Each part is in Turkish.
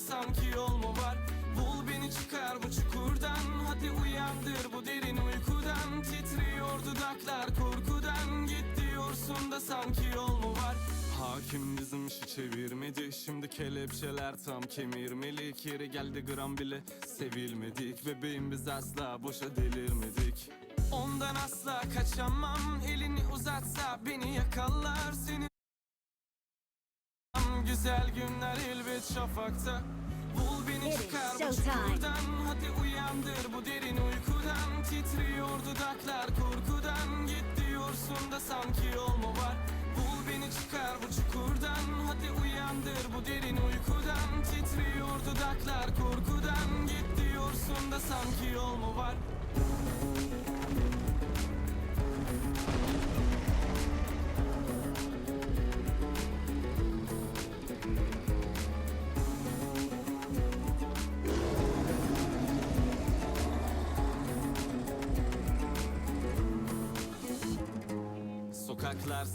da sanki yol mu var? Bul beni çıkar bu çukurdan. Hadi uyandır bu derin uykudan. Titriyor dudaklar korkudan. Git diyorsun da sanki yol mu var? Hakim bizim işi çevirmedi. Şimdi kelepçeler tam kemirmelik Yeri geldi gram bile sevilmedik. Bebeğim biz asla boşa delirmedik. Ondan asla kaçamam. Elini uzatsa beni yakalar. Seni Güzel günler elbet şafakta. Bul beni çıkar bu çukurdan. Hadi uyandır bu derin uykudan. Titriyor dudaklar korkudan. Git diyorsun da sanki yol mu var? Bul beni çıkar bu çukurdan. Hadi uyandır bu derin uykudan. Titriyor dudaklar korkudan. Git diyorsun da sanki yol mu var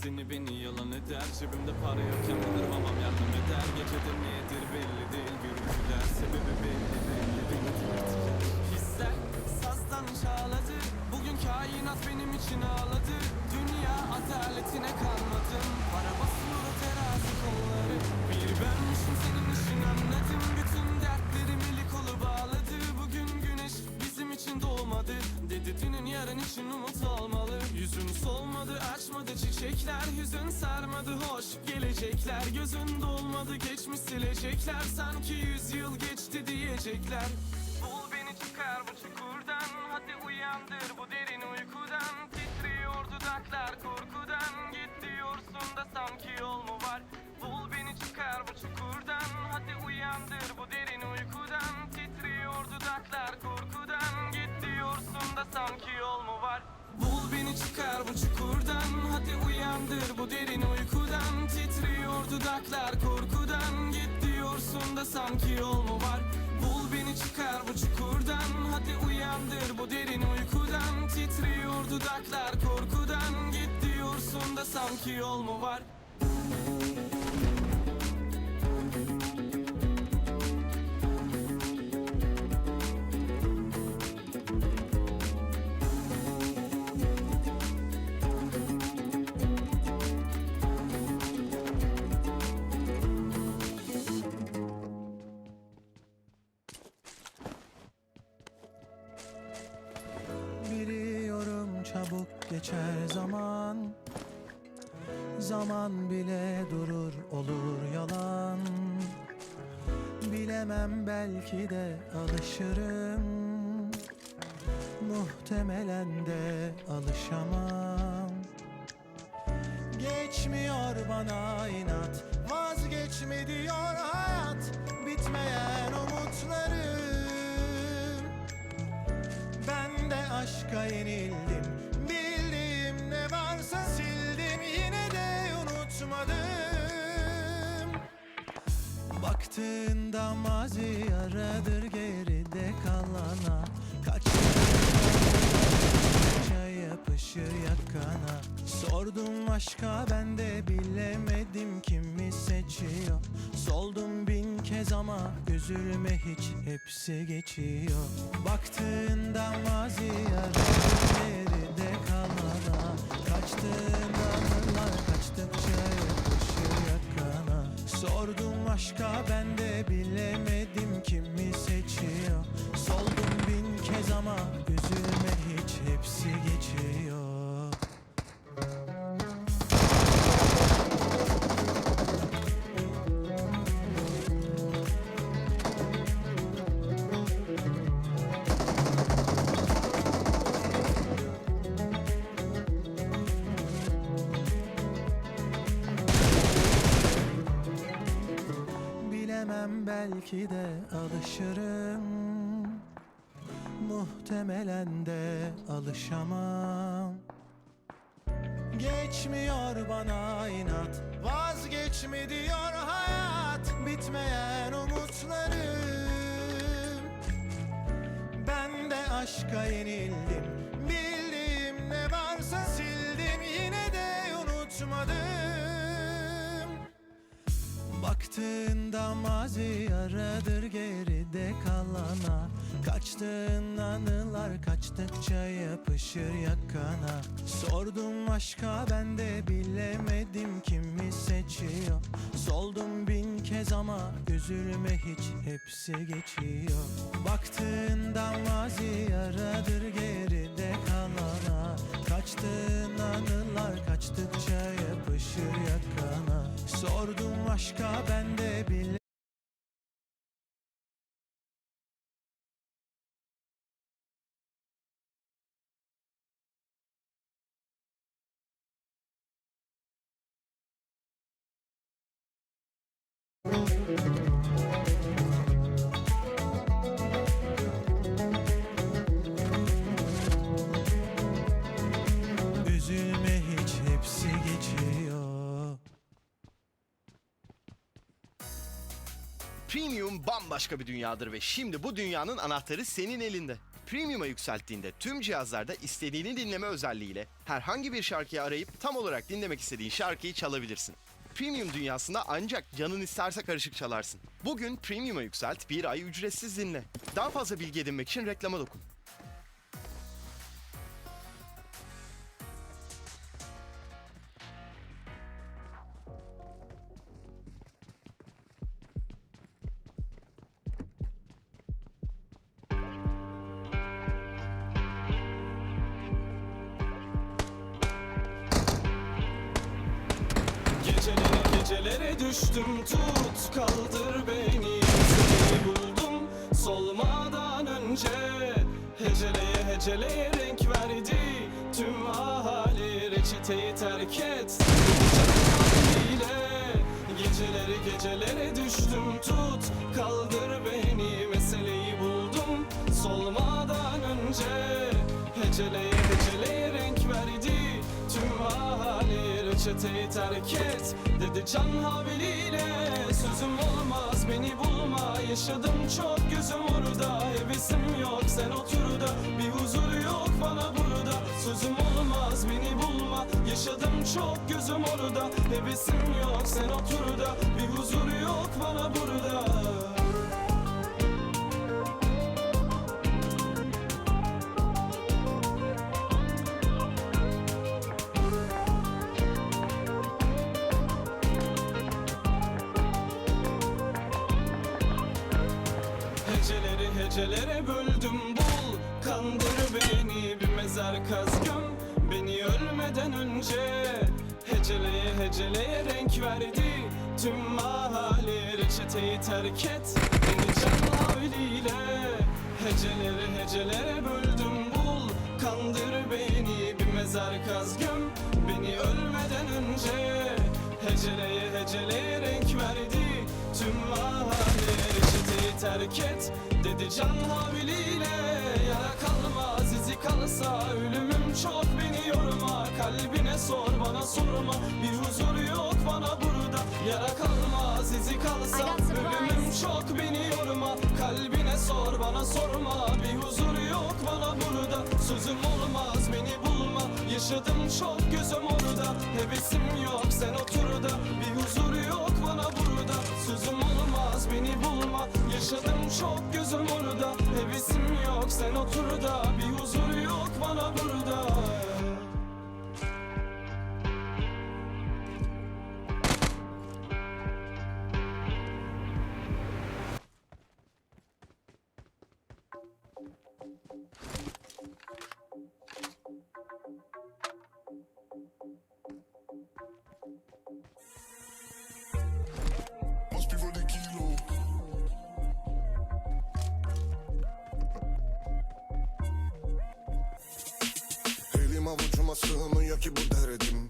seni beni yalan eder. Cebimde para yokken bilir babam yardım eder. Gecede nedir belli değil Gürültüler sebebi belli belli Beni dürtüler Hisler sazdan çağladı. Bugün kainat benim için ağladı. Dünya adaletine kalmadım Para basıyor terazi kolları. Bir benmişim senin işin anladım. Bütün dertlerim eli kolu bağladı Bugün güneş bizim için doğmadı. Dedi dünün yarın için umut olmalı Yüzün solmadı açmadı çiçekler Yüzün sarmadı. Hoş gelecekler Gözün dolmadı geçmiş silecekler. Sanki yüz yıl geçti diyecekler. Bul beni çıkar bu çukurdan. Hadi uyandır bu derin uykudan. Titriyor dudaklar korkudan. Git diyorsun da sanki yol mu var? Bul beni çıkar bu çukurdan. Hadi uyandır bu derin uykudan. Titriyor dudaklar korkudan. Git diyorsun da sanki yol mu var Bul beni çıkar bu çukurdan. Hadi uyandır bu derin uykudan. Titriyor dudaklar korkudan. Git diyorsun da sanki yol mu var? Bul beni çıkar bu çukurdan. Hadi uyandır bu derin uykudan. Titriyor dudaklar korkudan. Git diyorsun da sanki yol mu var mazi aradır geride kalana. Kaçça yapışır yakana. Sordum aşka ben de bilemedim kimi seçiyor. Soldum bin kez ama üzülme hiç hepsi geçiyor. Baktığında mazi aradır geride kalana. Kaçtığında anılar kaçtıkça yapışır yakana Sordum aşka ben de bilemedim kimi seçiyor. Soldum bin kez ama üzülme belki de alışırım. Muhtemelen de alışamam. Geçmiyor bana inat Vazgeçme diyor hayat. Bitmeyen umutlarım. Ben de aşka yenildim. Bildiğim ne varsa sildim. Yine de unutmadım. Baktım Baktığında mazi yaradır geride kalana. Kaçtığın anılar kaçtıkça yapışır yakana. Sordum aşka ben de bilemedim kimi seçiyor. Soldum bin kez ama üzülme hiç hepsi geçiyor. Baktığında mazi yaradır geride kalana Kaçtığın anılar kaçtıkça yapışır yakana. Sordum aşka ben de bile Premium bambaşka bir dünyadır ve şimdi bu dünyanın anahtarı senin elinde. Premium'a yükselttiğinde tüm cihazlarda istediğini dinleme özelliğiyle herhangi bir şarkıyı arayıp tam olarak dinlemek istediğin şarkıyı çalabilirsin. Premium dünyasında ancak canın isterse karışık çalarsın. Bugün Premium'a yükselt, bir ay ücretsiz dinle. Daha fazla bilgi edinmek için reklama dokun. Gecelere gecelere düştüm. Tut kaldır beni. Seni buldum solmadan önce. Heceleye heceleye renk verdi. Tüm ahali reçeteyi terk et. Geceleri gecelere düştüm. Tut kaldır beni. Meseleyi buldum solmadan önce. Heceleye heceleye reçeteyi terk et Dedi can havliyle Sözüm olmaz beni bulma. Yaşadım çok gözüm orada. Hevesim yok sen otur da. Bir huzur yok bana burada. Sözüm olmaz beni bulma. Yaşadım çok gözüm orada. Hevesim yok sen otur da. Bir huzur yok bana burada hecelere böldüm bul. Kandır beni bir mezar kaz göm Beni ölmeden önce Heceleye heceleye renk verdi. Tüm mahalle reçeteyi terk et. Beni can havliyle Heceleri hecelere böldüm bul. Kandır beni bir mezar kaz göm Beni ölmeden önce Heceleye heceleye renk verdi. Tüm mahalle reçeteyi terk et Dedi can havliyle Yara kalmaz izi kalsa Ölümüm çok. Beni yorma Kalbine sor bana sorma. Bir huzur yok bana burada. Yara kalmaz izi kalsa. Ölümüm çok. Beni yorma Kalbine sor bana sorma. Bir huzur yok bana burada. Sözüm olmaz Yaşadım çok gözüm orada. Hevesim yok sen otur da. Bir huzur yok bana burada. Sözüm olmaz beni bulma. Yaşadım çok gözüm orada. Hevesim yok sen otur da. Bir huzur yok bana burada avucuma sığmıyor ki bu derdim.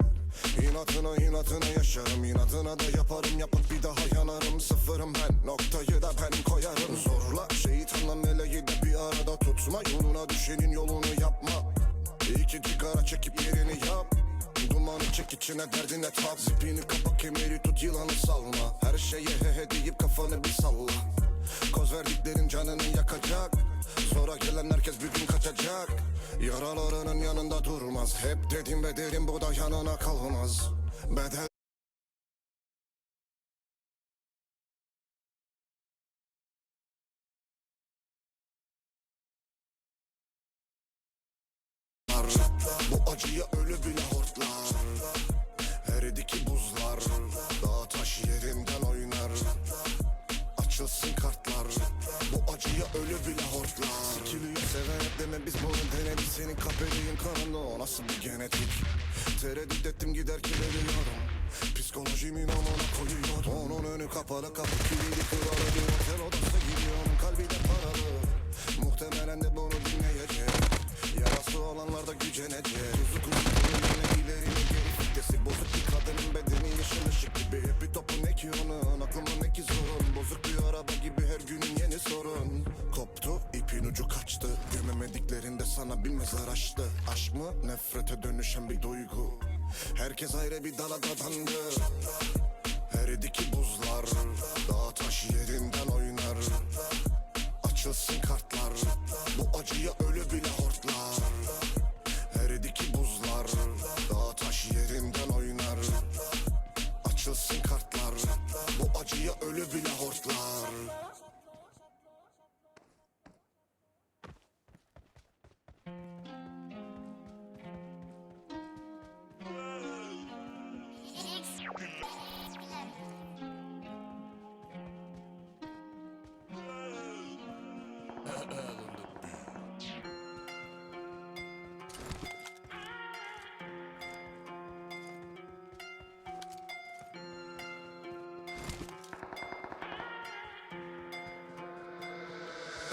İnatına inatına yaşarım inadına da yaparım. Yapıp bir daha yanarım Sıfırım ben. Noktayı da ben koyarım. Zorla şeytanla meleği de bir arada tutma. Yoluna düşenin yolunu yapma. İki sigara çekip yerini yap. Dumanı çek içine derdine tat Zipini kapa kemeri tut yılanı salma. Her şeye he he deyip kafanı bir salla. Koz verdiklerin canını yakacak. Sonra gelen herkes bir gün kaçacak Yaralarının yanında durmaz. Hep dedim ve derim bu da yanına kalmaz. Bedel Bu acıya ölü bile hortlar. Eridi ki buzlar. Dağ taş yerinden oynar. Açılsın kartlar. Bu acıya ölü bile deme biz bunu denedik Senin kapeliğin kanında o nasıl bir genetik? Tereddüt ettim giderken ölüyorum Psikolojimin amına koyuyor Onun önü kapalı kapı kilidi kralı Bir otel odası gidiyorum kalbi de paralı. Muhtemelen de bunu dinleyecek. Yarası olanlar da gücenecek. Tuzu yine ileri geri Fitesi bozuk bir kadının bedeni yeşil ışık bir topu ne ki onun aklımda ne ki sorun. Bozuk bir araba gibi her günün yeni sorun. Koptu ipin ucu kaçtı. Gömemediklerinde sana bir mezar açtı. Aşk mı? Nefrete dönüşen bir duygu. Herkes ayrı bir dala dadandı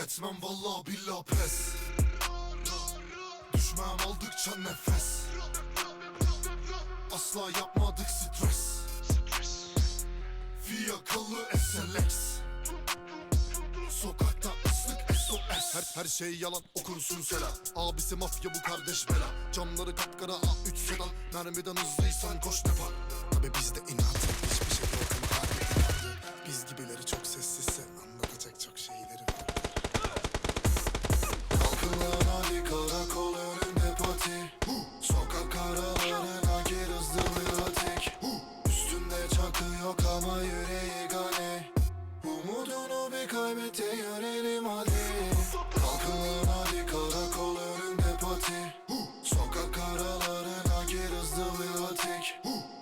Etmem valla billah pes. Düşmem aldıkça nefes. Asla yapmadık stres. Fiyakalı SLX Sokakta ıslık SOS Her, her şey yalan okursun selam Abisi mafya bu kardeş bela. Camları kapkara A3 sedan. Mermiden hızlıysan koş defa. Tabi bizde inat hadi karakol önünde pati. Sokak aralarına gir hızlı bir atik. Üstünde çakı yok ama yüreği gani. Umudunu bir kaybete yönelim hadi. Kalkın hadi karakol önünde pati. Sokak aralarına gir hızlı bir atik.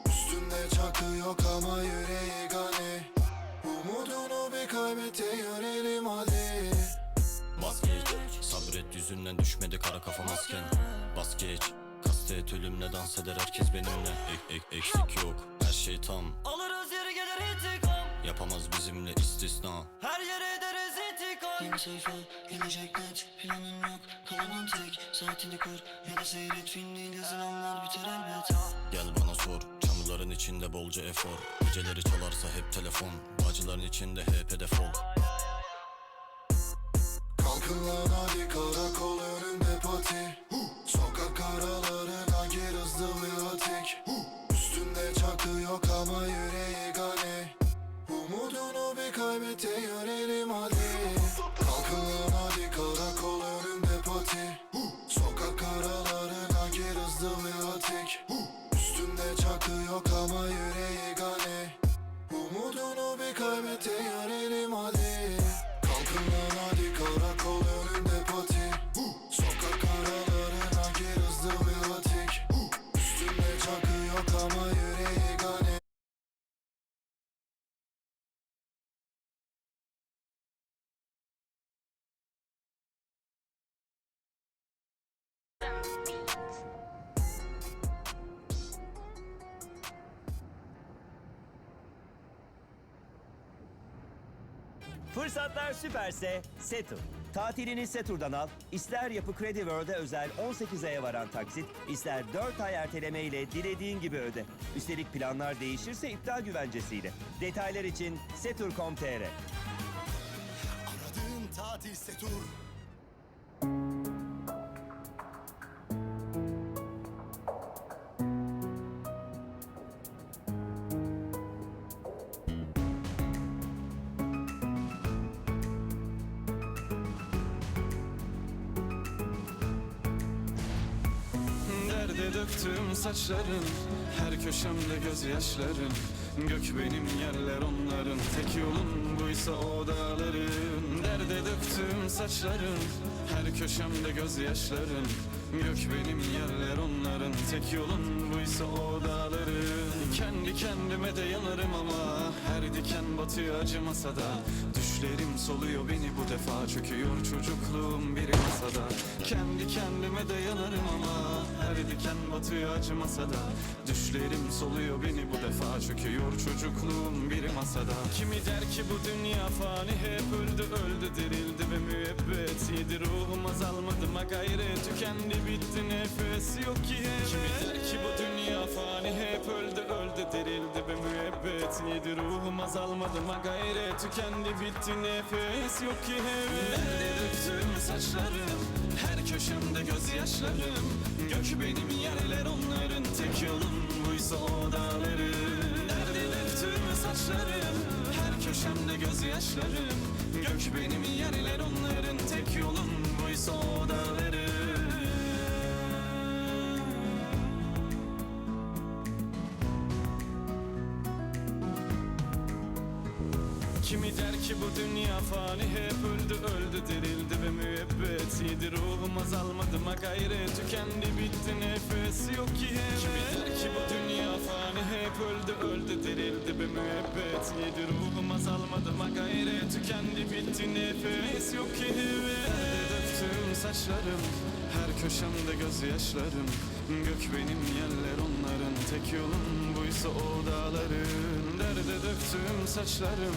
Üstünde çakı yok ama yüreği Yüzünden düşmedi kara kafa masken. Bas geç Kastet ölümle dans eder herkes benimle. Ek, ek, Eksik yok her şey tam. Alırız yeri gelir intikam. Yapamaz bizimle istisna. Her yere ederiz intikam. Yeni sayfa gelecek net. Planın yok kalamam tek. Saatini kur ya da seyret. Film değil yazılanlar biter elbet. Gel bana sor Çamurların içinde bolca efor. Geceleri çalarsa hep telefon. Bağcıların içinde hep hedef ol Kalkın lan hadi karakol önünde pati. Sokak aralarına gir hızlı bir atik. Üstünde çakı yok ama yüreği gani. Umudunu bir kaybete yönelim hadi Fırsatlar süperse Setur. Tatilini Setur'dan al. İster Yapı Kredi World'e özel 18 aya varan taksit, ister 4 ay erteleme ile dilediğin gibi öde. Üstelik planlar değişirse iptal güvencesiyle. Detaylar için setur.com.tr Aradığın tatil setur saçların Her köşemde gözyaşların. Gök benim yerler onların. Tek yolun buysa o dağların. Derde döktüğüm saçların Her köşemde gözyaşların. Gök benim yerler onların. Tek yolun buysa o dağları Kendi kendime de yanarım ama her diken batıyor acımasa da Düşlerim soluyor beni bu defa çöküyor. Çocukluğum bir masada. Kendi kendime de yanarım ama her diken batıyor acımasa da Düşlerim soluyor beni bu defa çöküyor. Çocukluğum bir masada. Kimi der ki bu dünya fani hep öldü öldü dirildi ve müebbet Yedi. Ruhum azalmadı ma gayret tükendi bitti nefes yok ki evet Kimi der ki bu dünya fani hep öldü öldü dirildi ve müebbet. Yedi ruhum azalmadı ma gayret. Tükendi bitti nefes yok ki evet Nerede saçlarım her köşemde gözyaşlarım. Gök benim yerler onların tek yolum. Buysa o dağları. Nerede döktüm saçlarım her köşemde gözyaşlarım. Gök benim yerler onların tek yolum Kimi der ki bu dünya fani hep öldü öldü dirildi ve müebbet. Yedi ruhum azalmadı ma gayret tükendi bitti nefes yok ki evet Kimi der ki bu dünya fani hep öldü öldü dirildi ve müebbet. Yedi ruhum azalmadı ma gayret tükendi bitti nefes yok ki Nerede döktüm saçlarım her köşemde gözyaşlarım. Gök benim yerler onların tek yolum. Buysa o dağların. Derde döktüm saçlarım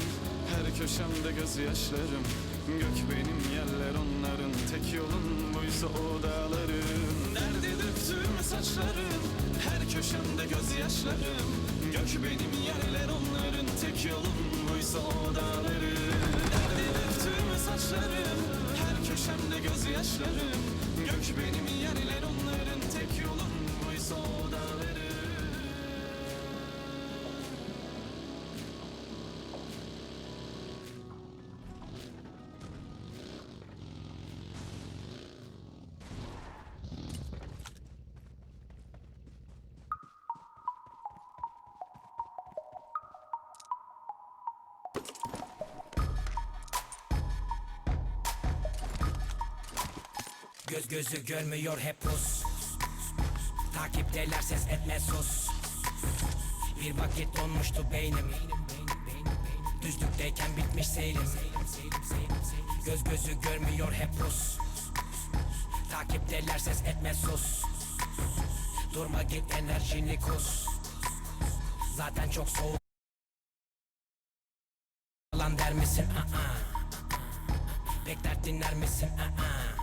her köşemde gözyaşlarım Gök benim yerler onların tek yolum buysa o dağların Derde döktüm saçlarım her köşemde gözyaşlarım Gök benim yerler onların tek yolum buysa o dağların Derde döktüm saçlarım her köşemde gözyaşlarım Gök benim yerler onların tek yolum buysa o gözü görmüyor hep pus Takipteler ses etme sus Bir vakit donmuştu beynim Düzlükteyken bitmiş seyrim Göz gözü görmüyor hep pus Takipteler ses etme sus Durma git enerjini kus Zaten çok soğuk Lan der misin? Aa. Pek dert dinler misin? Aa.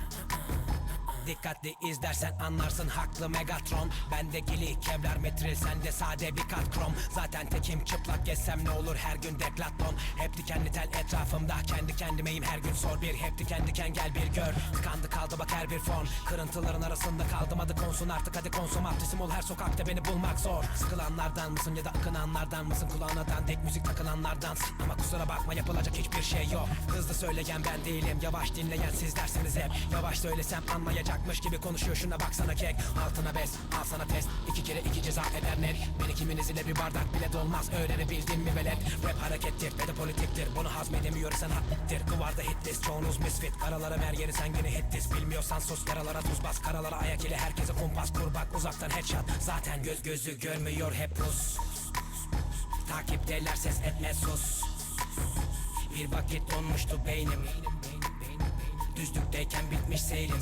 Dikkatli izlersen anlarsın haklı Megatron. Bende gili kevlar metril sende sade bir kat krom. Zaten tekim çıplak gezsem ne olur her gün deklaton Hep dikenli tel etrafımda kendi kendimeyim her gün sor bir. Hep diken diken gel bir gör. Tıkandı kaldı bak her bir fon Kırıntıların arasında kaldım adı konsun artık hadi konsum Adresim ol her sokakta beni bulmak zor. Sıkılanlardan mısın ya da akınanlardan mısın? Kulağına dandik müzik takılanlardan. Ama kusura bakma yapılacak hiçbir şey yok. Hızlı söyleyen ben değilim yavaş dinleyen sizlersiniz hep. Yavaş söylesem anlayacakmış gibi konuşuyor. Şuna baksana kek Altına bes al sana test. İki kere iki ceza eder net. Beni kiminiz ile bir bardak bile dolmaz. Öğrenebildin mi velet? Rap harekettir ve de politiktir. Bunu hazmedemiyorsan hattir Duvarda hit list çoğunuz misfit. Karalara mer yeri sen gene hit list Bilmiyorsan sus. Yaralara tuz bas. Karalara ayak ile herkese kumpas kur bak uzaktan headshot. Zaten göz gözü görmüyor. Hep pus. Takipteler ses etme sus. Bir vakit donmuştu beynim. Düzlükteyken bitmiş seyrim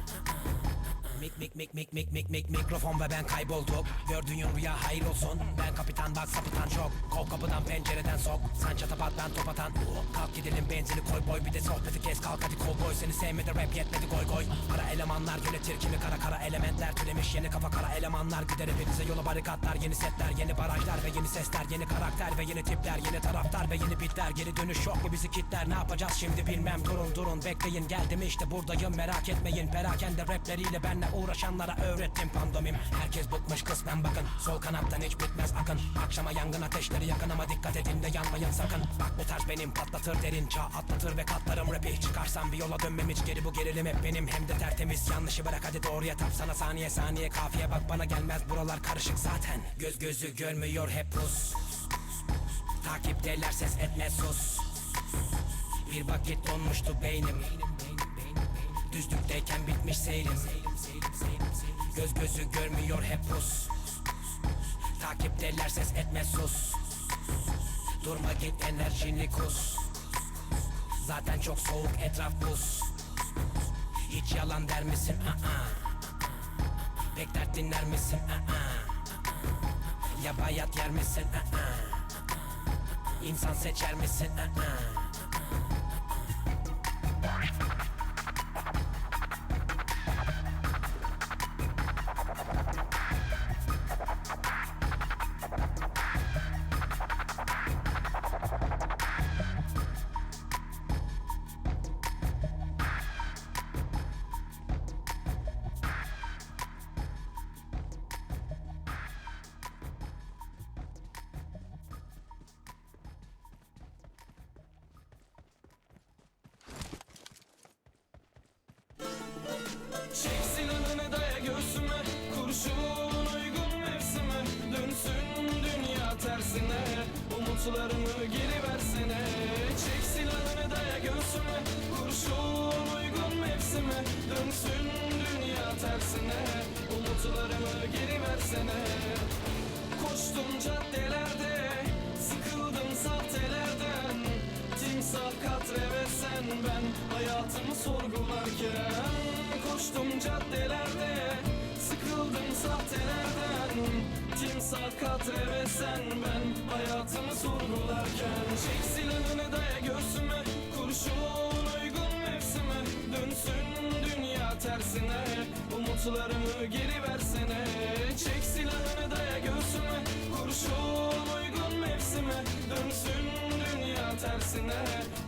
Mik mik mik mik mik mik mik mikrofon ve ben kaybolduk Gördüğün rüya hayır olsun. Ben kapitan bak sapıtan çok. Kol kapıdan pencereden sok. Sen çatapat ben top atan. Kalk gidelim benzini koy boy. Bir de sohbeti kes kalk hadi kovboy Seni sevmedi rap yetmedi goy goy. Kara elemanlar yönetir kimi kara kara elementler Türemiş. Yeni kafa kara elemanlar Gider hepinize. Yola barikatlar Yeni setler yeni barajlar ve yeni sesler. Yeni karakter ve yeni tipler Yeni taraftar ve yeni bitler. Geri dönüş yok mu bizi kitler? Ne yapacağız şimdi bilmem. Durun durun bekleyin. Geldim işte buradayım. Merak etmeyin. Perakende rapleriyle Benle uğraşanlara öğrettim pandomim. Herkes bıkmış kısmen bakın. Sol kanattan hiç bitmez akın. Akşama yangın ateşleri yakın ama dikkat edin de yanmayın sakın. Bak bu tarz benim patlatır derin çağ atlatır ve katlarım. Rapi Çıkarsam bir yola dönmem. Hiç geri bu gerilim hep benim. Hem de tertemiz. Yanlışı bırak hadi doğruya tap sana. Saniye saniye Kafiye bak bana gelmez. Buralar karışık zaten. Göz gözü görmüyor hep pus. Takipteler ses etme sus. Bir vakit donmuştu beynim. Düzlükteyken bitmiş seyrim Göz gözü görmüyor hep pus Takipteler ses etme sus Durma git enerjini kus Zaten çok soğuk etraf buz Hiç yalan der misin? Aa. Pek dert dinler misin? Aa. Ya bayat yer misin? Aa. İnsan seçer misin? Aa. Çek silahını daya göğsüme Kurşun uygun mevsime. Dönsün dünya tersine Umutlarımı geri versene. Çek silahını daya göğsüme Kurşun uygun mevsime. Dönsün dünya tersine Umutlarımı geri versene. Koştum caddelerde Sıkıldım sahtelerden. Timsah katre ve sen ben Hayatımı sorgularken Koştum caddelerde Sıkıldım sahtelerden. Timsah katre ve sen ben Hayatımı sorgularken. Çek silahını daya göğsüme Kurşun uygun mevsime. Dönsün dünya tersine Umutlarımı geri versene. Çek silahını daya göğsüme Kurşun uygun mevsime. Dönsün dünya tersine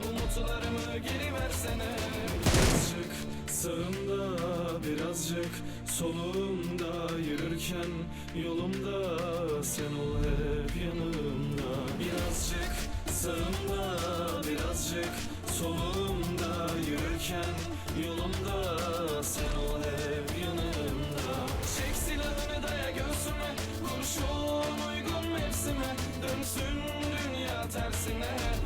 Umutlarımı geri versene. Birazcık sağımda birazcık solumda Yürürken yolumda. Sen ol hep yanımda. Birazcık sağımda birazcık solumda Yürürken yolumda. Sen ol hep yanımda. Çek silahını daya göğsüme. Kurşun uygun mevsime. Dönsün dünya tersine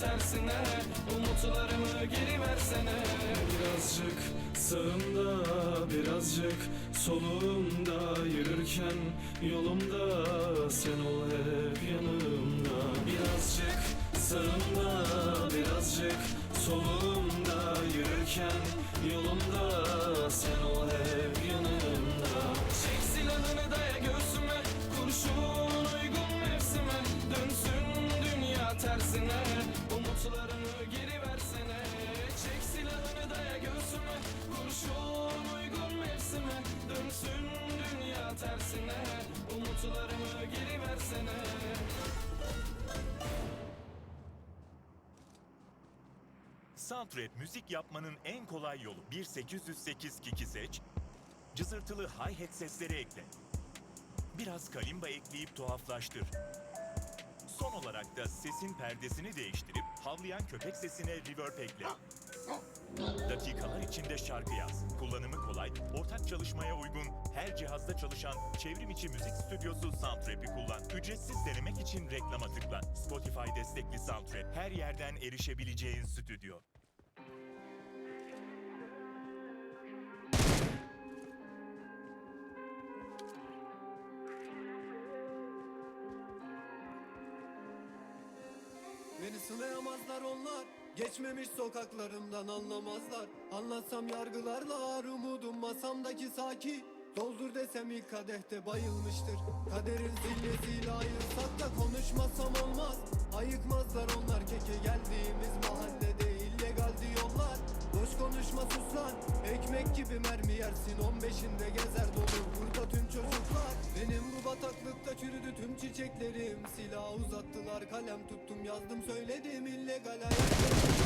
tersine Umutlarımı geri versene. Birazcık sağımda birazcık solumda Yürürken yolumda. Sen ol hep yanımda. Birazcık sağımda birazcık solumda Yürürken yolumda. Sen ol hep yanımda. Çek silahını daya göğsüme Kurşun uygun mevsime. Dönsün dünya tersine Umutlarımı geri versene Çek silahını daya göğsüme Kurşun uygun mevsime Dönsün dünya tersine Umutlarımı geri versene Soundtrap müzik yapmanın en kolay yolu. 1808 kiki seç, cızırtılı hi-hat sesleri ekle. Biraz kalimba ekleyip tuhaflaştır. Son olarak da sesin perdesini değiştirip havlayan köpek sesine reverb ekle. Dakikalar içinde şarkı yaz. Kullanımı kolay, ortak çalışmaya uygun, her cihazda çalışan çevrim içi müzik stüdyosu Soundtrap'i kullan. Ücretsiz denemek için reklama tıkla. Spotify destekli Soundtrap, her yerden erişebileceğin stüdyo. Beni sınayamazlar onlar. Geçmemiş sokaklarımdan anlamazlar. Anlatsam yargılarlar umudum masamdaki saki. Doldur desem ilk kadehte bayılmıştır. Kaderin zillesiyle ayırsak da konuşmasam olmaz. Ayıkmazlar onlar keke geldiğimiz mahallede illegal diyorlar Boş konuşma sus lan. Ekmek gibi mermi yersin. 15'inde gezer dolu. Burada tüm çocuklar. Benim bu bataklıkta çürüdü tüm çiçeklerim. Silah uzattılar kalem tuttum yazdım söyledim. İllegal hayatım.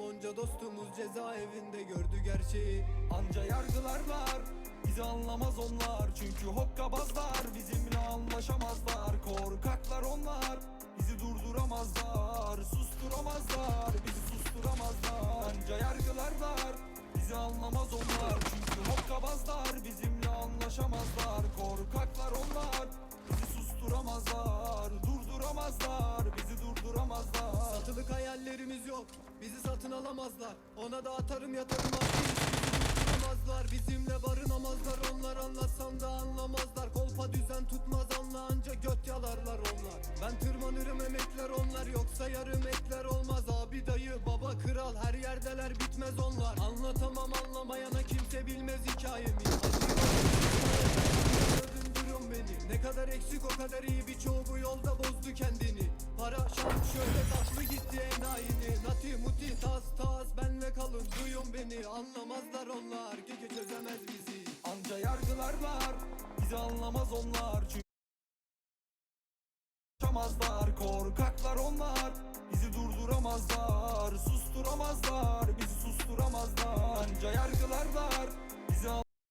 Onca dostumuz cezaevinde gördü gerçeği. Anca yargılar var Bizi anlamaz onlar. Çünkü hokkabazlar Bizimle anlaşamazlar. Korkaklar onlar Bizi durduramazlar Susturamazlar. Bizi susturamazlar Anca yargılar var Bizi anlamaz onlar. Çünkü hokkabazlar Bizimle anlaşamazlar. Korkaklar onlar Bizi susturamazlar. Durduramazlar Bizi durduramazlar. Satılık hayallerimiz yok Bizi satın alamazlar. Ona da atarım yatarım adres Durduramazlar Bizimle barınamazlar. Onlar anlatsam da anlamazlar. Kolpa düzen tutmaz anla anca göt yalarlar onlar. Ben tırmanırım emekler onlar. Yoksa yarım ekler olmaz. Abi dayı baba kral her yerdeler bitmez onlar. Anlatamam anlamayana kimse bilmez hikayemi. beni ne kadar eksik o kadar iyi. Birçoğu bu yolda bozdu kendini. Para şans şöyle tatlı gitti enayini. Nati muti tas tas. Benle kalın duyun beni. Anlamazlar onlar gece çözemez bizi. Anca yargılarlar bizi anlamaz onlar. Çamazlar korkaklar onlar. Bizi durduramazlar susturamazlar. Bizi susturamazlar. Anca yargılarlar bizi